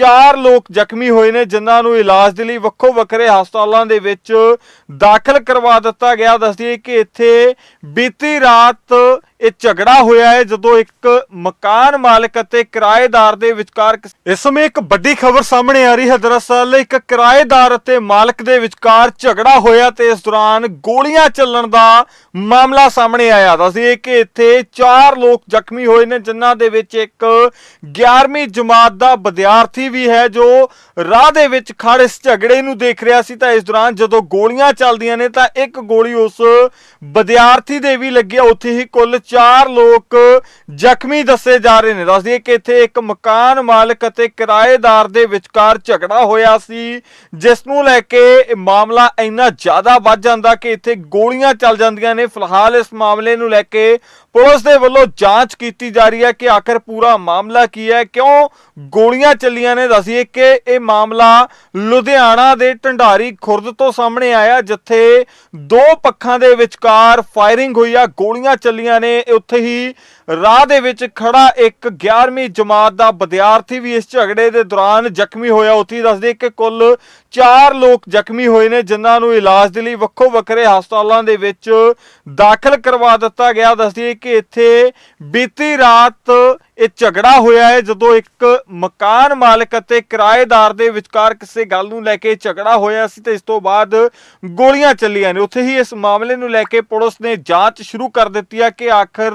ਚਾਰ ਲੋਕ ਜ਼ਖਮੀ ਹੋਏ ਨੇ, ਜਿਨ੍ਹਾਂ ਨੂੰ ਇਲਾਜ ਦੇ ਲਈ ਵੱਖੋ ਵੱਖਰੇ ਹਸਪਤਾਲਾਂ ਦੇ ਵਿੱਚ ਦਾਖਲ ਕਰਵਾ ਦਿੱਤਾ ਗਿਆ। ਦੱਸਦੀਏ ਕਿ ਇੱਥੇ ਬੀਤੀ ਰਾਤ ਇਹ ਝਗੜਾ ਹੋਇਆ ਹੈ ਜਦੋਂ ਇੱਕ ਮਕਾਨ ਮਾਲਕ ਅਤੇ ਕਿਰਾਏਦਾਰ ਦੇ ਵਿਚਕਾਰ ਇਸ ਸਮੇਂ ਇੱਕ ਵੱਡੀ ਖਬਰ ਸਾਹਮਣੇ ਆ ਰਹੀ ਹੈ। ਦਰਅਸਲ ਇੱਕ ਕਿਰਾਏਦਾਰ ਅਤੇ ਮਾਲਕ ਦੇ ਵਿਚਕਾਰ ਝਗੜਾ ਹੋਇਆ ਤੇ ਇਸ ਦੌਰਾਨ ਗੋਲੀਆਂ ਚੱਲਣ ਦਾ ਮਾਮਲਾ ਸਾਹਮਣੇ ਆਇਆ। ਦੱਸਦੀਏ ਕਿ ਇੱਥੇ ਚਾਰ ਲੋਕ ਜ਼ਖਮੀ ਹੋਏ ਨੇ, ਜਿਨ੍ਹਾਂ ਦੇ ਵਿੱਚ ਇੱਕ 11ਵੀਂ ਜਮਾਤ ਦਾ ਵਿਦਿਆਰਥੀ ਵੀ ਹੈ ਜੋ ਰਾਹ ਦੇ ਵਿੱਚ ਖੜ ਇਸ ਝਗੜੇ ਨੂੰ ਦੇਖ ਰਿਹਾ ਸੀ। ਤਾਂ ਇਸ ਦੌਰਾਨ ਜਦੋਂ ਗੋਲੀਆਂ ਚੱਲਦੀਆਂ ਨੇ ਤਾਂ ਇੱਕ ਗੋਲੀ ਉਸ ਵਿਦਿਆਰਥੀ ਦੇ ਵੀ ਲੱਗਿਆ ਉੱਥੇ ਹੀ ਕੁੱਲ ਚਾਰ ਲੋਕ ਜ਼ਖਮੀ ਦੱਸੇ ਜਾ ਰਹੇ ਨੇ। ਦੱਸਦੀਏ ਕਿ ਇੱਥੇ ਇੱਕ ਮਕਾਨ ਮਾਲਕ ਅਤੇ ਕਿਰਾਏਦਾਰ ਦੇ ਵਿਚਕਾਰ ਝਗੜਾ ਹੋਇਆ ਸੀ, ਜਿਸ ਨੂੰ ਲੈ ਕੇ ਮਾਮਲਾ ਇੰਨਾ ਜ਼ਿਆਦਾ ਵੱਧ ਜਾਂਦਾ ਕਿ ਇੱਥੇ ਗੋਲੀਆਂ ਚੱਲ ਜਾਂਦੀਆਂ ਨੇ। ਫਿਲਹਾਲ ਇਸ ਮਾਮਲੇ ਨੂੰ ਲੈ ਕੇ ਪੁਲਿਸ ਦੇ ਵੱਲੋਂ ਜਾਂਚ ਕੀਤੀ ਜਾ ਰਹੀ ਹੈ ਕਿ ਆਖਰ ਪੂਰਾ ਮਾਮਲਾ ਕੀ ਹੈ, ਕਿਉਂ ਗੋਲੀਆਂ ਚੱਲੀਆਂ ਨੇ। ਦੱਸੀਏ ਕਿ ਇਹ ਮਾਮਲਾ ਲੁਧਿਆਣਾ ਦੇ ਢੰਡਾਰੀ ਖੁਰਦ ਤੋਂ ਸਾਹਮਣੇ ਆਇਆ, ਜਿੱਥੇ ਦੋ ਪੱਖਾਂ ਦੇ ਵਿਚਕਾਰ ਫਾਇਰਿੰਗ ਹੋਈ ਆ, ਗੋਲੀਆਂ ਚੱਲੀਆਂ ਨੇ। ਉੱਥੇ ਹੀ ਰਾਹ ਦੇ ਵਿੱਚ ਖੜਾ ਇੱਕ 11ਵੀਂ ਜਮਾਤ ਦਾ ਵਿਦਿਆਰਥੀ ਵੀ ਇਸ ਝਗੜੇ ਦੇ ਦੌਰਾਨ ਜ਼ਖਮੀ ਹੋਇਆ। ਉੱਥੇ ਹੀ ਦੱਸਦੇ ਕਿ ਕੁੱਲ 4 ਲੋਕ ਜ਼ਖਮੀ ਹੋਏ ਨੇ, ਜਿਨ੍ਹਾਂ ਨੂੰ ਇਲਾਜ ਦੇ ਲਈ ਵੱਖੋ ਵੱਖਰੇ ਹਸਪਤਾਲਾਂ ਦੇ ਵਿੱਚ ਦਾਖਲ ਕਰਵਾ ਦਿੱਤਾ ਗਿਆ। ਦੱਸਦੀ ਕਿ ਇੱਥੇ ਬੀਤੀ ਰਾਤ ਇਹ ਝਗੜਾ ਹੋਇਆ ਹੈ ਜਦੋਂ ਇੱਕ ਮਕਾਨ ਮਾਲਕ ਅਤੇ ਕਿਰਾਏਦਾਰ ਦੇ ਵਿਚਕਾਰ ਕਿਸੇ ਗੱਲ ਨੂੰ ਲੈ ਕੇ ਝਗੜਾ ਹੋਇਆ ਸੀ ਤੇ ਇਸ ਤੋਂ ਬਾਅਦ ਗੋਲੀਆਂ ਚੱਲੀਆਂ ਨੇ। ਉੱਥੇ ਹੀ ਇਸ ਮਾਮਲੇ ਨੂੰ ਲੈ ਕੇ ਪੁਲਿਸ ਨੇ ਜਾਂਚ ਸ਼ੁਰੂ ਕਰ ਦਿੱਤੀ ਹੈ ਕਿ ਆਖਰ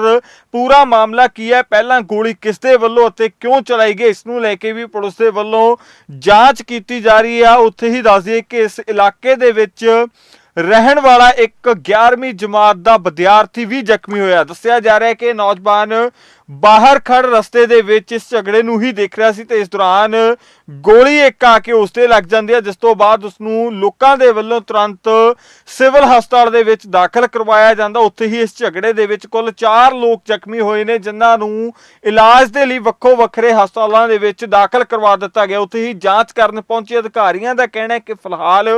ਪੂਰਾ ਮਾਮਲਾ ਕੀ ਹੈ, ਪਹਿਲਾਂ ਗੋਲੀ ਕਿਸ ਦੇ ਵੱਲੋਂ ਅਤੇ ਕਿਉਂ ਚਲਾਈ ਗਈ, ਇਸ ਨੂੰ ਲੈ ਕੇ ਵੀ ਪੁਲਿਸ ਦੇ ਵੱਲੋਂ ਜਾਂਚ ਕੀਤੀ ਜਾ ਰਹੀ ਹੈ। ਉੱਥੇ ਹੀ ਦੱਸ ਦਈਏ ਕਿ ਇਸ ਇਲਾਕੇ ਦੇ ਵਿੱਚ ਰਹਿਣ ਵਾਲਾ ਇੱਕ 11ਵੀਂ ਜਮਾਤ ਦਾ ਵਿਦਿਆਰਥੀ ਵੀ ਜ਼ਖਮੀ ਹੋਇਆ। ਦੱਸਿਆ ਜਾ ਰਿਹਾ ਹੈ ਕਿ ਨੌਜਵਾਨ ਬਾਹਰ ਖੜ ਰਸਤੇ ਦੇ ਵਿੱਚ ਇਸ ਝਗੜੇ ਨੂੰ ਹੀ ਦੇਖ ਰਿਹਾ ਸੀ ਤੇ ਇਸ ਦੌਰਾਨ ਗੋਲੀ ਇੱਕ ਆ ਕੇ ਉਸ ਤੇ ਲੱਗ ਜਾਂਦੀ ਹੈ, ਜਿਸ ਤੋਂ ਬਾਅਦ ਉਸ ਨੂੰ ਲੋਕਾਂ ਦੇ ਵੱਲੋਂ ਤੁਰੰਤ ਸਿਵਲ ਹਸਪਤਾਲ ਦੇ ਵਿੱਚ ਦਾਖਲ ਕਰਵਾਇਆ ਜਾਂਦਾ। ਉੱਥੇ ਹੀ ਇਸ ਝਗੜੇ ਦੇ ਵਿੱਚ ਕੁੱਲ 4 ਲੋਕ ਜ਼ਖਮੀ ਹੋਏ ਨੇ, ਜਿਨ੍ਹਾਂ ਨੂੰ ਇਲਾਜ ਦੇ ਲਈ ਵੱਖੋ ਵੱਖਰੇ ਹਸਪਤਾਲਾਂ ਦੇ ਵਿੱਚ ਦਾਖਲ ਕਰਵਾ ਦਿੱਤਾ ਗਿਆ। ਉੱਥੇ ਹੀ ਜਾਂਚ ਕਰਨ ਪਹੁੰਚੇ ਅਧਿਕਾਰੀਆਂ ਦਾ ਕਹਿਣਾ ਹੈ ਕਿ ਫਿਲਹਾਲ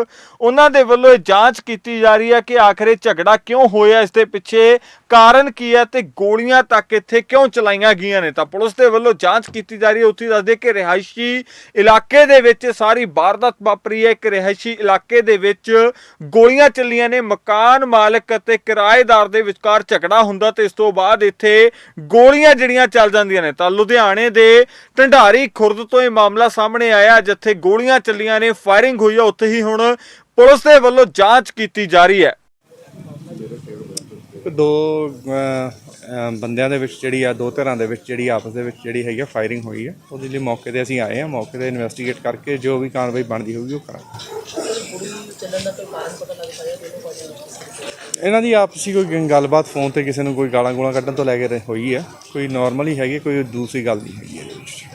ਉਹਨਾਂ ਦੇ ਵੱਲੋਂ ਇਹ ਜਾਂਚ ਕੀਤੀ ਜਾ ਰਹੀ ਹੈ ਕਿ ਆਖਰੇ ਝਗੜਾ ਕਿਉਂ ਹੋਇਆ ਇਸ ਦੇ ਪਿੱਛੇ? ਕਾਰਨ ਕੀ ਹੈ ਤੇ ਗੋਲੀਆਂ ਤੱਕ ਇੱਥੇ ਕਿਉਂ ਚਲਾਈਆਂ ਗਈਆਂ ਨੇ? ਤਾਂ ਪੁਲਿਸ ਦੇ ਵੱਲੋਂ ਜਾਂਚ ਕੀਤੀ ਜਾ ਰਹੀ ਹੈ। ਉੱਥੇ ਦੱਸਦੇ ਕਿ ਰਿਹਾਇਸ਼ੀ ਇਲਾਕੇ ਦੇ ਵਿੱਚ ਸਾਰੀ ਵਾਰਦਾਤ ਵਾਪਰੀ ਹੈ। ਇੱਕ ਰਿਹਾਇਸ਼ੀ ਇਲਾਕੇ ਦੇ ਵਿੱਚ ਗੋਲੀਆਂ ਚੱਲੀਆਂ ਨੇ। ਮਕਾਨ ਮਾਲਕ ਅਤੇ ਕਿਰਾਏਦਾਰ ਦੇ ਵਿਚਕਾਰ ਝਗੜਾ ਹੁੰਦਾ ਤੇ ਇਸ ਤੋਂ ਬਾਅਦ ਇੱਥੇ ਗੋਲੀਆਂ ਜਿਹੜੀਆਂ ਚੱਲ ਜਾਂਦੀਆਂ ਨੇ। ਤਾਂ ਲੁਧਿਆਣੇ ਦੇ ਢੰਡਾਰੀ ਖੁਰਦ ਤੋਂ ਇਹ ਮਾਮਲਾ ਸਾਹਮਣੇ ਆਇਆ, ਜਿੱਥੇ ਗੋਲੀਆਂ ਚੱਲੀਆਂ ਨੇ। ਫਾਇਰਿੰਗ ਹੋਈ ਹੈ ਉੱਥੇ ਹੀ ਹੁਣ ਪੁਲਿਸ ਦੇ ਵੱਲੋਂ ਜਾਂਚ ਕੀਤੀ ਜਾ ਰਹੀ ਹੈ। ਦੋ ਬੰਦਿਆਂ ਦੇ ਵਿੱਚ ਜਿਹੜੀ ਆ ਦੋ ਧਿਰਾਂ ਦੇ ਵਿੱਚ ਜਿਹੜੀ ਆਪਸ ਦੇ ਵਿੱਚ ਜਿਹੜੀ ਹੈਗੀ ਆ ਫਾਇਰਿੰਗ ਹੋਈ ਹੈ ਉਹਦੇ ਲਈ ਮੌਕੇ ਤੇ ਅਸੀਂ ਆਏ ਆ। ਮੌਕੇ ਤੇ ਇਨਵੈਸਟੀਗੇਟ ਕਰਕੇ ਜੋ ਵੀ ਕਾਰਵਾਈ ਬਣਦੀ ਹੋਊਗੀ ਉਹ ਕਰਾਂਗੇ। ਇਹਨਾਂ ਦੀ ਆਪਸੀ ਕੋਈ ਗੱਲਬਾਤ ਫੋਨ ਤੇ ਕਿਸੇ ਨੂੰ ਕੋਈ ਗਾਲਾਂ ਗੂਲਾਂ ਕੱਢਣ ਤੋਂ ਲੈ ਕੇ ਹੋਈ ਆ। ਕੋਈ ਨਾਰਮਲ ਹੀ ਹੈਗੀ ਕੋਈ ਦੂਸਰੀ ਗੱਲ ਨਹੀਂ ਹੈਗੀ ਇਹਦੇ ਵਿੱਚ।